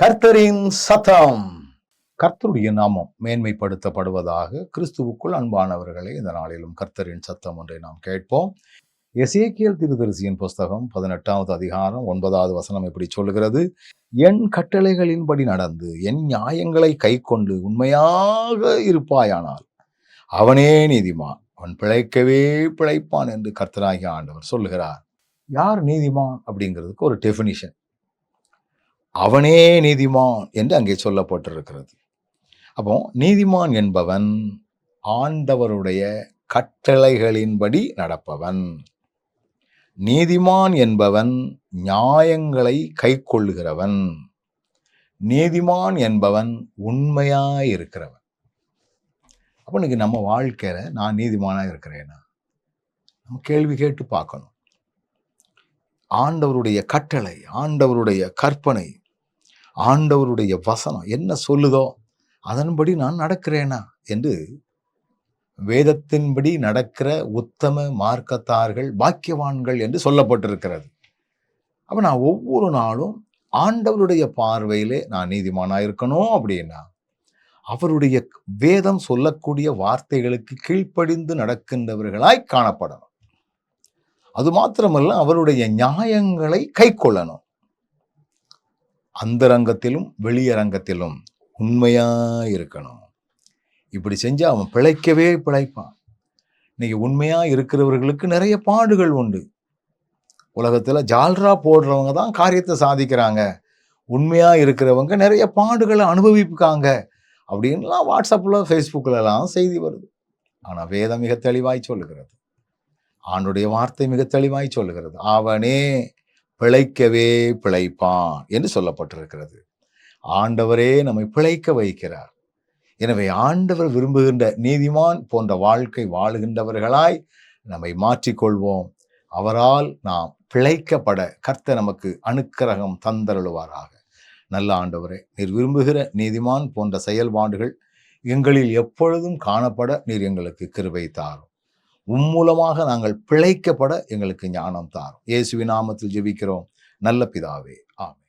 கர்த்தரின் சத்தம். கர்த்தருடைய நாமம் மேன்மைப்படுத்தப்படுவதாக கிறிஸ்துவுக்குள் அன்பானவர்களே இந்த நாளிலும் கர்த்தரின் சத்தம் ஒன்றை நாம் கேட்போம். எசேக்கியல் திருதரிசியின் புஸ்தகம் பதினெட்டாவது அதிகாரம் ஒன்பதாவது வசனம் இப்படி சொல்லுகிறது. என் கட்டளைகளின்படி நடந்து என் நியாயங்களை கைக்கொண்டு உண்மையாக இருப்பாயானால் அவனே நீதிமான் அவன் பிழைக்கவே பிழைப்பான் என்று கர்த்தராகிய ஆண்டவர் சொல்லுகிறார். யார் நீதிமான் அப்படிங்கிறதுக்கு ஒரு டெஃபினிஷன் அவனே நீதிமான் என்று அங்கே சொல்லப்பட்டிருக்கிறது. அப்போ நீதிமான் என்பவன் ஆண்டவருடைய கட்டளைகளின்படி நடப்பவன். நீதிமான் என்பவன் நியாயங்களை கைக்கொள்ளுகிறவன். நீதிமான் என்பவன் உண்மையாயிருக்கிறவன் அப்போ இன்னைக்கு நம்ம வாழ்க்கையில நான் நீதிமானா இருக்கிறேனா? நம்ம கேள்வி கேட்டு பார்க்கணும். ஆண்டவருடைய கட்டளை ஆண்டவருடைய கற்பனை ஆண்டவருடைய வசனம் என்ன சொல்லுதோ அதன்படி நான் நடக்கிறேனா என்று வேதத்தின்படி நடக்கிற உத்தம மார்க்கத்தார்கள் பாக்கியவான்கள் என்று சொல்லப்பட்டிருக்கிறது. அப்போ நான் ஒவ்வொரு நாளும் ஆண்டவருடைய பார்வையிலே நான் நீதிமானாக இருக்கணும் அப்படின்னா அவருடைய வேதம் சொல்லக்கூடிய வார்த்தைகளுக்கு கீழ்ப்படிந்து நடக்கின்றவர்களாய் காணப்படணும். அது மாத்திரமல்ல அவருடைய நியாயங்களை கை கொள்ளணும் அந்தரங்கத்திலும் வெளியரங்கத்திலும் உண்மையாக இருக்கணும் இப்படி செஞ்சால் அவன் பிழைக்கவே பிழைப்பான். இன்னைக்கு உண்மையாக இருக்கிறவர்களுக்கு நிறைய பாடுகள் உண்டு. உலகத்தில் ஜால்ரா போடுறவங்க தான் காரியத்தை சாதிக்கிறாங்க. உண்மையாக இருக்கிறவங்க நிறைய பாடுகளை அனுபவிப்புக்காங்க அப்படின்லாம் வாட்ஸ்அப்பில் ஃபேஸ்புக்கிலலாம் செய்தி வருது. ஆனால் வேதம் மிக தெளிவாய் சொல்லுகிறது. ஆண்டுடைய வார்த்தை மிக தெளிவாய் சொல்லுகிறது. அவனே பிழைக்கவே பிழைப்பான் என்று சொல்லப்பட்டிருக்கிறது. ஆண்டவரே நம்மை பிழைக்க வைக்கிறார். எனவே ஆண்டவர் விரும்புகின்ற நீதிமான் போன்ற வாழ்க்கை வாழுகின்றவர்களாய் நம்மை மாற்றிக்கொள்வோம். அவரால் நாம் பிழைக்கப்பட கர்த்த நமக்கு அனுக்கிரகம் தந்தருளுவாராக. நல்ல ஆண்டவரே நீர் விரும்புகிற நீதிமான் போன்ற செயல்பாடுகள் எங்களில் எப்பொழுதும் காணப்பட நீர் எங்களுக்கு கிருபை தாரும். உம்மூலமாக நாங்கள் பிழைக்கப்பட எங்களுக்கு ஞானம் தாரும். இயேசுவின் நாமத்தில் ஜெபிக்கிறோம். நல்ல பிதாவே. ஆமே